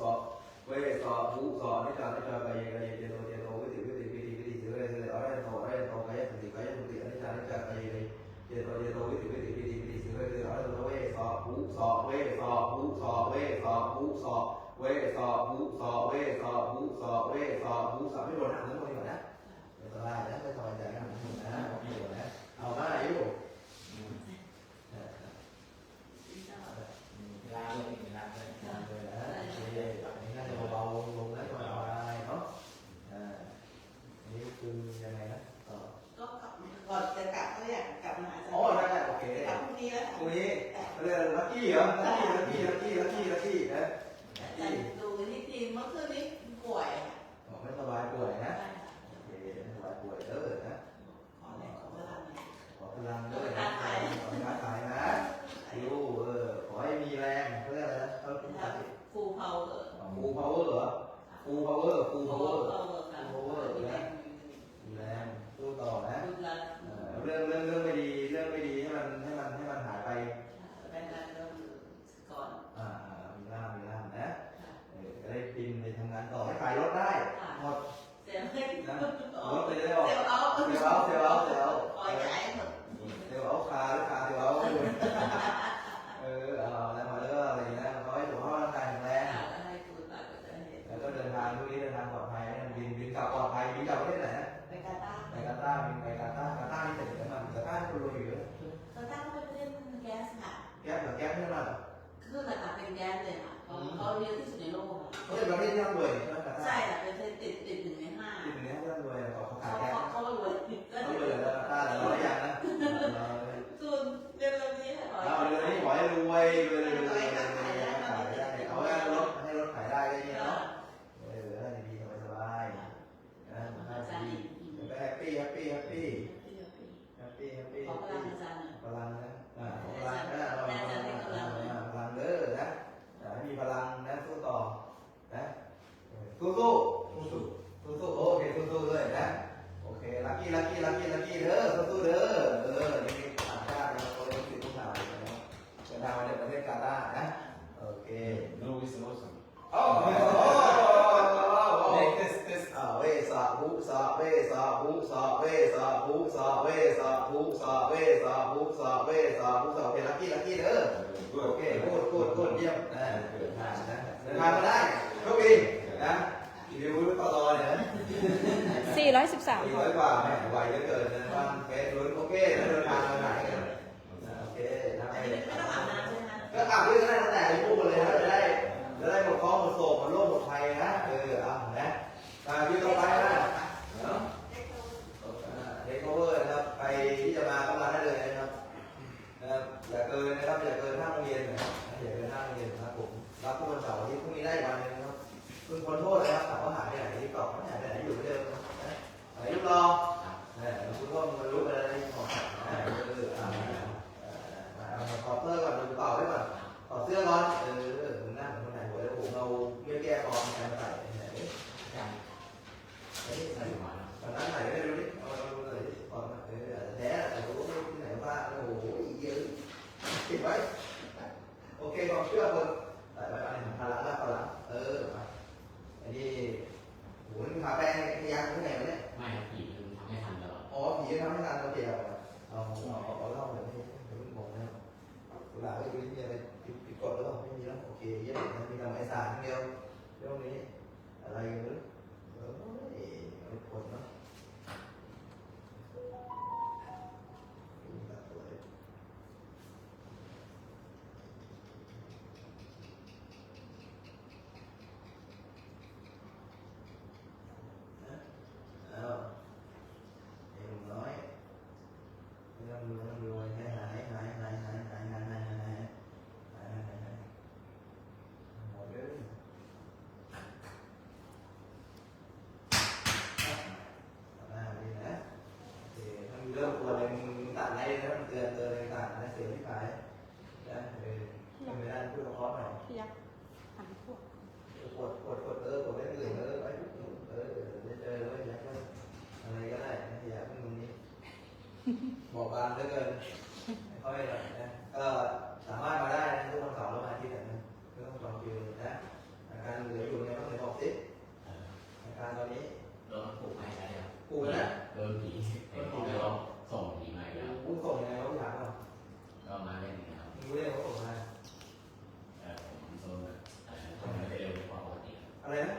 สอภูสอเวสอภูสอนิจานิจากายกายเจโตเจโตวิติวิติวิติวิติเสิเวสิอรหันโตอรหันโตกายสติกายสติอนิจานิจากายกายเจโตเจโตวิติวิติวิติวิติเสิเวสิอรหันโตเวสอภูสอเวสอภูสอเวสอภูสอเวสอภูสอเวสอภูสอเวสอภูสอไม่โดนหนักทั้งหมดเลยนะไม่สบายนะไม่สบายใจนะนะไม่โดนนะเอามาอยู่ ลาเลยลาเลย งานเลยนะโอเคอันนี้น่าจะเบาๆลงนะสบายๆเนาะอ่าอันนี้คือยังไงนะต่อ ก็กลับก่อนจะกลับก็อยากกลับมาหาอาจารย์ อ๋อได้ได้โอเค กลับพรุ่งนี้แล้ว ตรงนี้เรีย กี้เหรอลัคกี้ลัคกี้ลัคกี้ลัคกี้ลัคกี้นะอาจารย์ดูที่ทีมเมื่อคืนนี้ป่วยค่ะอ๋อไม่สบายป่วยนะโอเคไม่สบายป่วยเออนะขอแรงขอเวลาหน่อยขอพลังด้วยนะขอให้ค้าขายนะคิวเออขอให้มีแรงเขาเรียกอะไรนะเขาพูดภาษาอังกฤษฟูลพาวเวอร์ฟูลพาวเวอร์เหรอฟูลพาวเวอร์ฟูลพาวเวอร์พาวเวอร์ค่ะมีแรงสู้ต่อนะดูแลเอ่อเรื่องเรื่องเรื่องไม่ดีเรื่องไม่ดี ปปี้แฮปปี้แฮปปี้แฮปปี้แฮปปี้ขอพลังอาจารย์พลังนะอ่าพลังนะเราพลังเด้อนะให้มีพลังนะสู้ต่อนะสู้สู้สู้สู้สู้โอเคสู้สู้เลยนะโอเคลัคกี้ลัคกี้ลัคกี้ลัคกี้เด้อสู้สู้เด้อเออนี่ต่างชาติเราคนรู้สึกทุกสาวนะเดินทางมาจากประเทศกาตาร์นะโอเค no is awesome โอ้ โอเคพูดพูดพูดเยี่ยมนะเดินทางนะเดินทางมาได้โชคดีนะรีวิวต่อต่อเนี่ยนะ413สี่ค่ร้อยกว่าแหมไวเหลือเกินนะบ้านแกลุ้นโอเคแล้วเดินทางมาไหนกันโอเคนะไม่ต้องอาบน้ำใช่ไหมก็อาบด้วยก็ได้ตั้งแต่อายุกันเลยนะจะได้จะได้หมดเคราะห์หมดโศกหมดโรคหมดภัยนะเออเอานะตามที่ต่อไปนะ เสื้อก่อน เออมึงนั่งมึงไหนหัวแล้วผมเอาเยื่อแก้คอมาใส่มาใส่ไหนเฮ้ยใส่มาตอนนั้นไหนไม่รู้ดิ บอกบานเหลือเกินไม่ค่อยหรอกนะ ก็สามารถมาได้นะทุกวันเสาร์และวันอาทิตย์นะไม่ต้องต้องจองคิวนะอาการเหลืออยู่เนี่ยต้องเลยบอกสิเอออาการตอนนี้โดนผูกไปแล้วกูนะโดนผีไอ้ผีแล้วส่งผีมาอีกแล้วกูส่งยังไงเขาถามเราก็มาเล่นอีกแล้วมึงรู้ได้เขาส่งมาเออผมโดนเออทำอะไรเร็วกว่าปกติอะไรนะ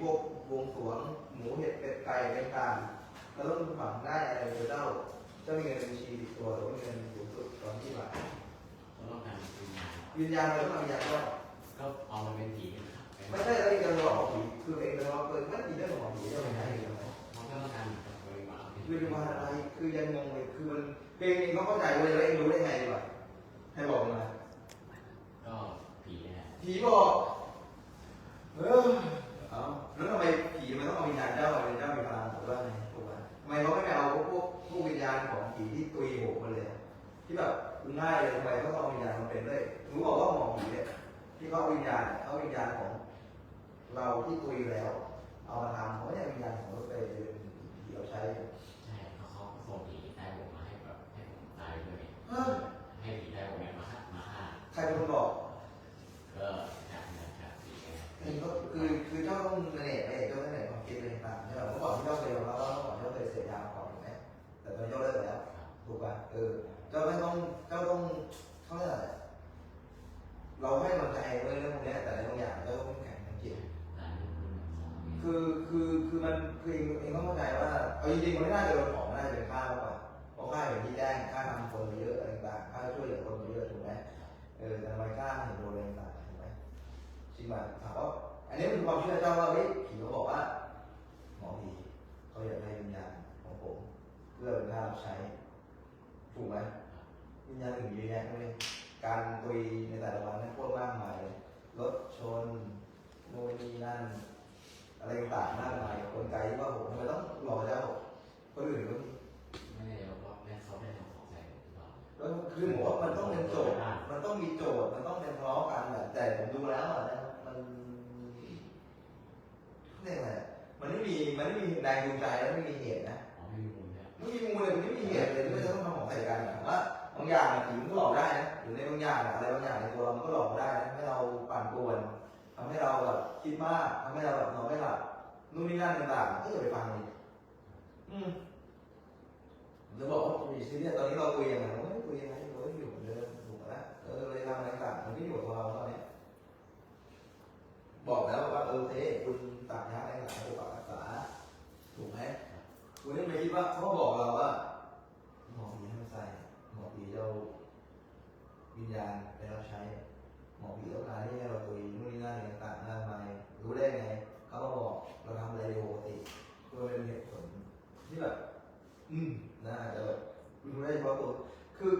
พิธีมีพวกบวงสรวงหมูเห็ดเป็ดไก่ต่างๆแล้วต้องฝังได้อะไรเจ้าจะมีเงินในบัญชีติดตัวหรือว่าเงินสูงสุดตอนที่บ่ายเขาต้องการวิญญาณยืนยันเลยว่าวิญญาณว่าก็เอามาเป็นผีนะครับไม่ใช่แล้วเองจะหลอกผีคือเองจะหลอกเกินไม่มีเรื่องของผีเรื่องอะไรเลยเขาก็ต้องการบริวารคือจะมาอะไรคือยังงงเลยคือมันเพลงเองก็เข้าใจเลยแล้วเองรู้ได้ไงดีกว่าให้บอกมาก็ผีเนี่ยผีบอกเออ เอาแล้วทำไมผีมันต้องเอาวิญญาณเจ้าเป็นเจ้ามีพลังหรือว่าไงถูกไหมทำไมเขาไม่ไปเอาพวกพวกพวกวิญญาณของผีที่ตุยโหกมาเลยอะที่แบบง่ายเลยทำไมเขาต้องเอาวิญญาณมาเป็นด้วยรู้บอกว่าหมอผีเนี่ยที่เขาเอาวิญญาณเนี่ยเขาเอาวิญญาณของ เราที่ตุยแล้ว เอามาทำเขาไม่ได้วิญญาณของเราไปเป็นผีเราใช้ ใช่เขาเขาส่งผีได้ผมมาให้แบบให้ผมตายด้วยเอ้อให้ผีได้ผมเนี่ยมาฆ่ามาฆ่าใครเป็นคนบอก ก็จากเนี่ยจากผีเนี่ย คือคือคือเจ้าต้องเนตไปเจ้าต้องเนตความคิดอะไรต่างใช่ไหมเมื่อก่อนที่เจ้าเคยเราเล่าเมื่อก่อนเจ้าเคยเสพยามาก่อนถูกไหมแต่ตอนนี้เจ้าเลิกไปแล้วถูกป่ะเออเจ้าไม่ต้องเจ้าต้องเขาเรียกอะไรเราให้กำลังใจเว้เรื่องพวกนี้แต่ในบางอย่างเจ้าต้องแข็งทางจิตตายด้วยของคือคือคือมันคือเองเองต้องเข้าใจว่าเอาจริงๆมันไม่น่าจะโดนของมันน่าจะเป็นค่ามากกว่าเพราะค่าอย่างที่แจ้งค่าทำคนเยอะอะไรต่างค่าช่วยเหลือ อันนี้เอย่างอะผีมันก็หลอกได้นะหรือในบางอย่างอะอะไรบางอย่างในตัวเรามันก็หลอกได้นะให้เราปั่นป่วนทำให้เราแบบคิดมากทำให้เราแบบนอนไม่หลับนู่นนี่นั่นต่างๆก็อย่าไปฟังเลยอืมจะบอกว่ามีซีเรียสตอนนี้เราคุยยังไงเราไม่ได้คุยยังไงเราก็อยู่เหมือนเดิมถูกไหมเออเลยทำอะไรต่างๆมันก็อยู่กับตัวเราตอนนี้บอกแล้วว่าเออเทคุณต่างยาอะไรหลายปกปักรักษาถูกไหมคุณนี่ไม่คิดว่าเขาบอกเราว่าหมอผีให้มันใส่หมอผี เราวิญญาณไปรับใช้ หมอผีต้องการที่ให้เราตุยนู่นนี่นั่นต่างๆมากมายรู้ได้ไงเขามาบอกเราทำอะไรปกติเพื่อเป็นเหตุผลที่แบบอืมน่าจะแบบรู้ได้เฉพาะตัวคือ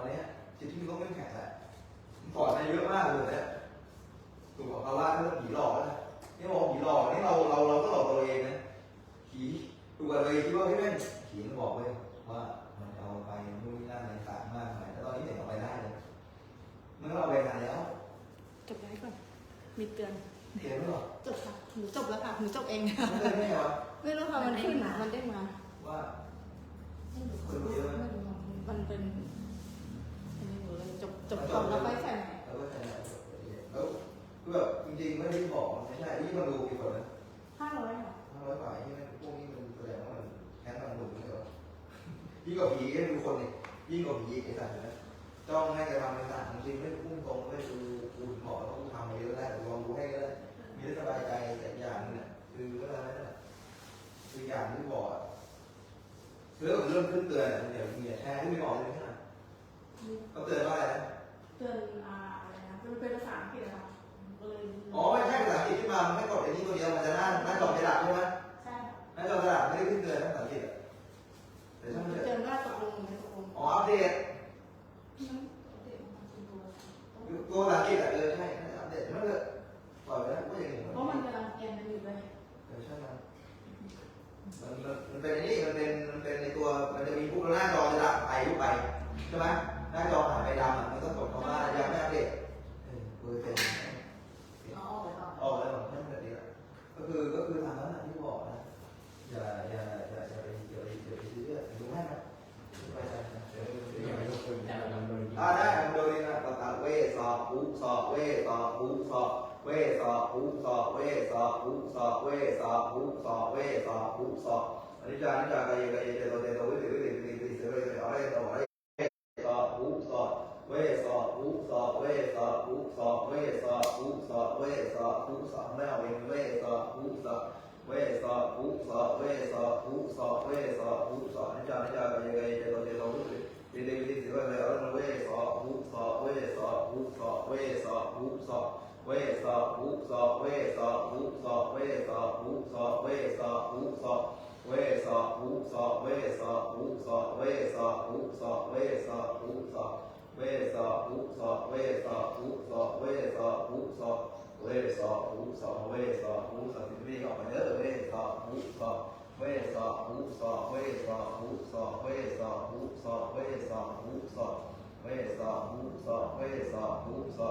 อนนี้สิที่มันต้เข้มแข็งแหละมันปลอดภัเยอะมากเลยนะถูกบอกภาวะเรื่องผีหลอกนะนี่บอกผีหลอกนี่เราเราเราก็หลอกตัวเองนะผีถูกกับตัวเองคิดว่าพี่แม่งผีมันบอกไปว่ามันเอาไปนู่หน้าในสั่างมากไปแล้วตอนนี้เด็กเอาไปได้เลยเมื่อเราไปไหนแล้วจบไลฟ์ก่อนมีเตือนเตือนไม่หรอจบค่ะหนูจบแล้วค่ะหนูจบเองไม่ได้ไหรอไม่รู้ค่ะมันขึ้นมามันได้มาว่ามันเป็น จบก่อนแล้วไปใส่ใหม่แล้วก็ใช่แล้วคือแบบจริงๆไม่ได้บอกไม่ใช่ที่มาดูกี่คนนะห้าร้อยค่ะห้าร้อยกว่าที่นั่นพวกนี้มันแสดงว่ามันแค้นมันหนุนไม่เหรอยิ่งกว่าผีก็ดูคนนี่ยิ่งกว่าผีไอ้สัตว์นะจ้องให้แกทำในต่างจริงๆไม่พุ่งตรงไม่ดูกูหมอแล้วกูทำไปเยอะได้ลองดูให้ก็ได้มีได้สบายใจแต่อย่างนึงเนี่ยคือก็อะไรนั่นแหละคืออย่างที่บอกเรื่องเริ่มขึ้นเตือนอะเดี๋ยวมีแชร์ขึ้นไปบอกเลยใช่ไหมเขาเตือนว่าอะไรนะ เตือนอ่าอะไรนะเป็นเป็นภาษาอังกฤษนะคะก็เลยอ๋อไม่ใช่ภาษาอังกฤษขึ้นมามันไม่กดไอ้นี่ตัวเดียวมันจะหน้าหน้าจอจะดับใช่ไหมใช่ค่ะหน้าจอจะดับไม่ได้ขึ้นเตือนภาษาอังกฤษอะเดี๋ยวช่างมันเถเตืออะนว่าตกลงหรือไม่ตกลงอ๋ออัปเดตนั่นอัปเดตมาเป็นตัวตัวภาษาอังกฤษอะเออใช่อัปเดตนั่นเลยปล่อยไปแล้วก็อย่างนี้เพราะมันกำลังเปลี่ยนกันอยู่เลยเออใช่ครับมันมันมันเป็นไอ้นี่มันเป็นมันเป็นในตัวมันจะมีพวกหน้าจอจะดับไปรูปไปใช่ไหม เวสอหูสออนนี้จานี่จากายกายเจโตเจโตวิติวิติวิติวิติเสวยเสวยอะไรต่ออะไรสอหูสอเวสอหูสอเวสอหูสอเวสอหูสอเวสอหูสอไม่เอาเองเวสอหูสอเวสอหูสอเวสอหูสอเวสอหูสออนนี้จานี่จากายกายเจโตเจโตวิติวิธีวิธีสิเลยเอาเวสอหุสอเวสอหุสอเวสอหุสอเวสอหุสอเวสอหุสอเวสอหุสอเวสอหุสอ เวสอหุสอเวสอหุสอเวสอหุสอเวสอหุสอเวสอหุสอเวสอหุสอเวสอหุสอเวสอหุสอเวสอหุสอสิบีออกไปเด้อเวสอหุสอเวสะหุสะ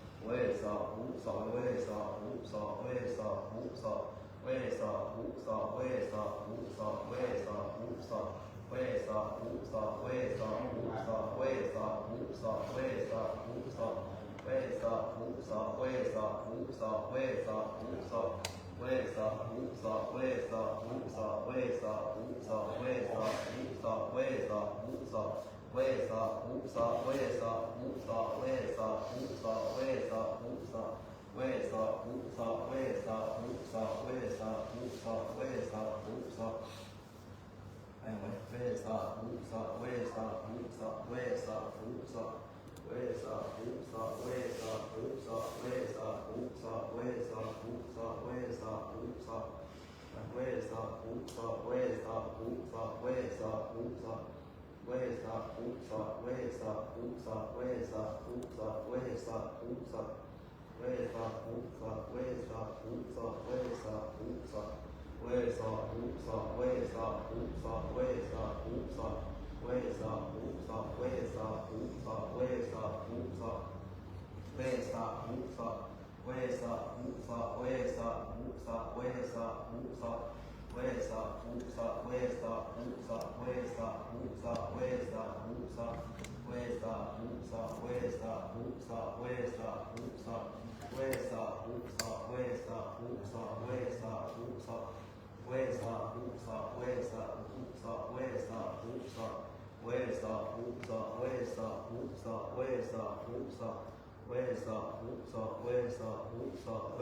เวสะหุสะเวสะหุสะเวสะหุสะเวสะหุสะเวสะหุสะเวสะหุสะเวสะหุสะเวสะหุสะเวสะหุสะเวสะหุสะเว สะหุสะเวสะหุสะเวสะหุสะเวสะหุสะเวสะหุสะเวสะหุสะเวสะหุสะเวสะหุสะเวสะหุสะเวสะหุสะเวสะหุสะเวสะหุสะเวสะหุสะเวสะหุสะเวสะหุสะเวสะหุสะเวสะหุสะเวสะหุสะเวสะหุสะเวสะหุสะเวสะหุสะไอ้ไว้เวสะหุสะเวสะหุสะเวสะหุสะเวสะหุสะเวสะหุสะเวสะหุสะเวสะหุสะเวสะหุสะเวสะหุสะเวสะหุสะเว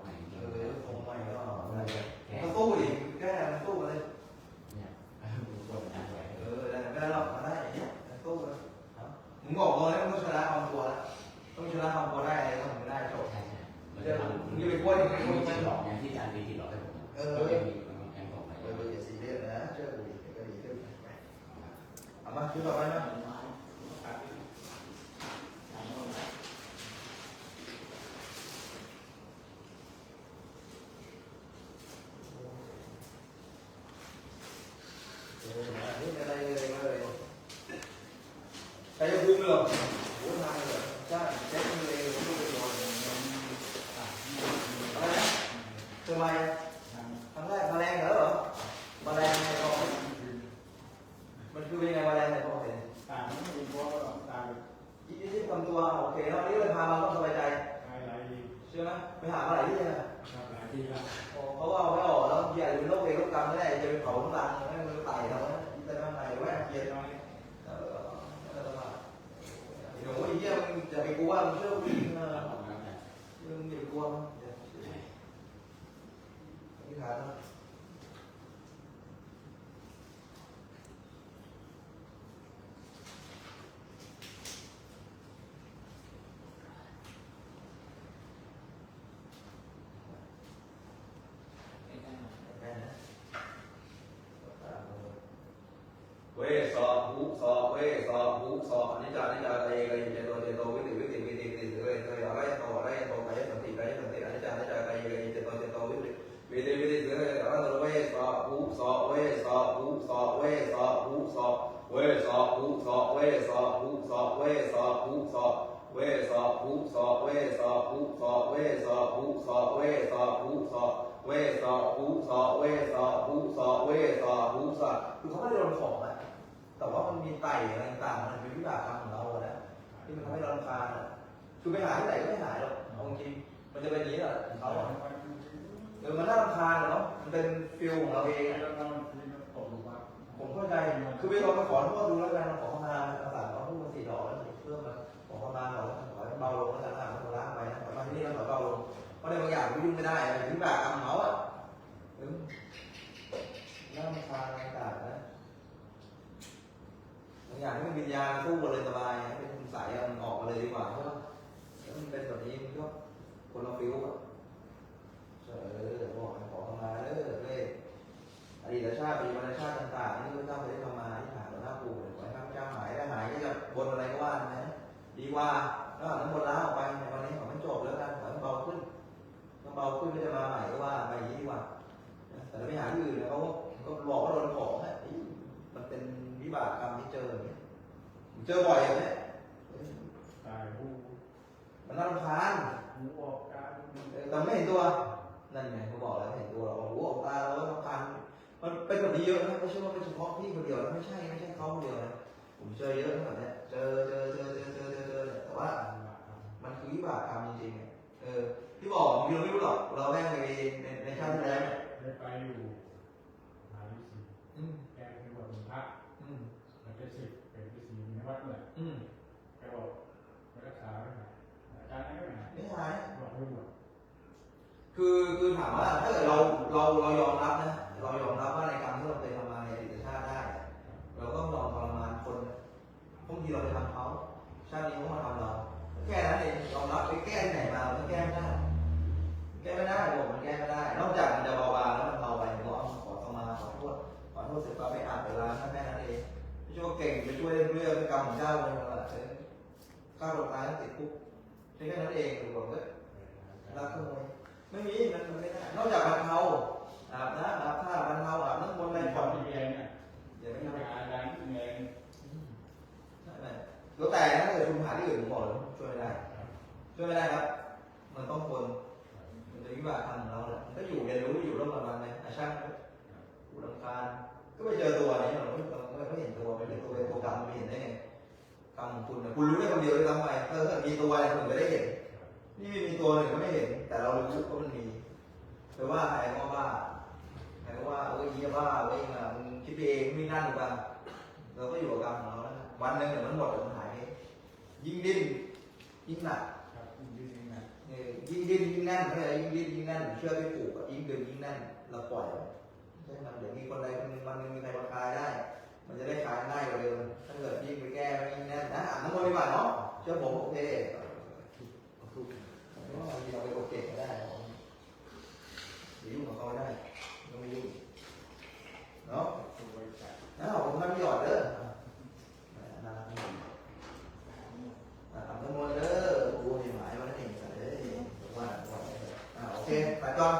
life เวสอหูสออนิจจานิจจาเตเกายเจโตเจโตวิติวิติวิติวิติเวเตยอะไรโตอะไรโตกายสันติกายสันติอนิจจานิจจากายกยเจโตเจโตวิติวิติวิติเวอะไรโตเวสอหูสอเวสอหูสอเวสอหูสอเวสอหูสอเวสอหูสอเวสอหูสอเวสอหูสอเวสอหูสอเวสอหูสอเวสอหูสอเวสอหูสอเวสอหูสอเวสอหูสอคือเขาไม่ได้โดนของอะ แต่ว่ามันมีไต่อะไรต่างๆมันเป็นวิบากกรรมของเราอะนะที่มันทำให้เราลำคาญอะคือไปหาที่ไหนก็ไม่หายหรอกเอาจริงมันจะเป็นอย่างนี้แหละของเขาอะเออมันน่ารำคาญอะเนาะมันเป็นฟิลของเราเองอะผมเข้าใจคือไปลองมาขอโทษดูแล้วกันขอเข้ามาภาษาเราพูดมาสี่ดอกแล้วเพิ่มมาขอเข้ามาหน่อขอให้เบาลงแล้วกันนะมันล้างไปนะแต่มาที่นี่เราขอเบาลงเพราะในบางอย่างมันยุ่งไม่ได้อะวิบากกรรมเขาอะน่ารำคาญต่าง อยากให้มันวิญญาณสู้มาเลยสบายนะเป็นคุณสายมันออกมาเลยดีกว่าเพราะว่าถ้ามันเป็นแบบนี้มันก็คนเราฟิวอะเออบอกให้ขอเข้ามาเออเลยอดีตชาติปีวรรณชาติต่างๆที่พระเจ้าเคยได้ทำมาที่ฐานต่อหน้าปู่หรือให้ข้าพเจ้าหายถ้าหายก็จะบนอะไรก็ว่านะดีว่า เจอบ่อยอย่างเนี้ยตายผู้มันน่ารำคาญหูออกการเออแต่ไม่เห็นตัว นั่นไงเขาบอกแล้วไม่เห็นตัวเรารู้ออกตาเรารำคาญมันเป็นแบบนี้เยอะนะไม่ใช่ว่าเป็นเฉพาะพี่คนเดียวนะไม่ใช่ไม่ใช่เขาคนเดียวนะผมเจอเยอะนะแบบเนี้ยเจอเจอเจอเจอเจอเจอเจอเนี่ยแต่ว่า มันคือวิบากกรรมจริงๆเนี่ยเออที่บอกบางทีเราไม่รู้หรอกเราแม่งในในในชาติที่แล้วเนี่ย ได้ไปอยู่หาวิสี อืม แกเป็นบทพระ อืม มันเป็นสิบเป็นวิสีในวัดเลย อืม แกบอกไปรักษาไม่หายอาจารย์ไม่หาย ไม่หาย บอกไม่หมด คือคือถามว่าถ้าเกิดเราเราเรายอมรับนะเรายอมรับว่าในกรรมที่เราเคยทำมาในอดีตชาติได้ เราต้องยอมทรมานคนบางทีเราไปทำเขาชาตินี้เขามาทำเราแค่นั้นเองยอมรับไปแก้ที่ไหนมามันก็แก้ไม่ได้แก้ไม่ได้บอกมันแก้ไม่ได้ นอกจากมันจะเบาบางแล้วมันเบาไปผมก็เอาขอเข้ามาขอโทษขอโทษเสร็จก็ไปอาบไปล้างแค่นั้นเองไม่ใช่ว่าเก่งไปช่วยเรื่องเรื่องกรรมของเจ้าเลยมาละเออฆ่าตัวตายแล้วติดคุกแค่นั้นเองผมกว่ารักขโมย ไม่มีมันมันไม่ได้ นอกจากบรรเทาอาบน้ำอาบผ้าบรรเทาอาบน้ำมนต์อะไรในก่อนที่แกเนี่ยอย่าไม่ไม่ทำอาจารย์แรงใช่ไหมแล้วแต่ถ้าเกิดคุณหาที่อื่นผมบอกเลยช่วยไม่ได้ ช่วยไม่ได้ครับ มันต้องคนมันจะวิบากกรรมของเราแหละมันก็อยู่เรียนรู้อยู่ร่วมกันมาไงอาช่างกูรำคาญก็ไปเจอตัวนี้เราไม่ไม่ไม่เห็นตัวไม่เห็นตัวเป็นตัวกรรมไม่เห็นได้ไงกรรมของคุณนะคุณรู้ได้คนเดียวด้วยซ้ำไปถ้าเกิดมีตัวอะไรคุณก็ได้เห็น นี่ไม่มีตัวหนึ่งก็ไม่เห็น แต่เรารู้ว่ามันมีไปว่าใครว่าบ้าใครก็ว่าเอ้ยเยี่ยบ้าเว้ยอะมึงคิดไปเองไม่นั่นหรือเปล่าเราก็อยู่กับกรรมของเราแล้วนะวันหนึ่งเดี๋ยวมันหมดเดี๋ยวมันหายเองยิ่งดิ้นยิ่งหนักครับยืนนะเออยิ่งดิ้นยิ่งแน่นไม่ใช่ยิ่งดิ้นยิ่งแน่นเชื่อไม่ผูกอะยิ่งดึงยิ่งแน่นเราปล่อยไว้ใช่ไหมเดี๋ยวมีคนใดคนหนึ่งวันหนึงมีใครมาคลายได้ มันจะได้คลายง่ายกว่าเดิมถ้าเกิดยิ่งไปแก้ไม่ยิ่งแน่นนะอ่านน้ำมนต์ดีกว่าเนาะเชื่อผมโอเค ถูกถูกบางทีเราไปโอเคก็ได้เดี๋ยวยุ่งกับเขาได้ไม่ต้องยุ่งเนาะตัวบริจาคอ้าวผมทำหยอดเด้ออ่าน่ารักดีอ่าทำน้ำมนต์เด้อโอ้ยหมายมาแล้วนี่เอ้ยว่าว่าอ่าโอเคไปก่อน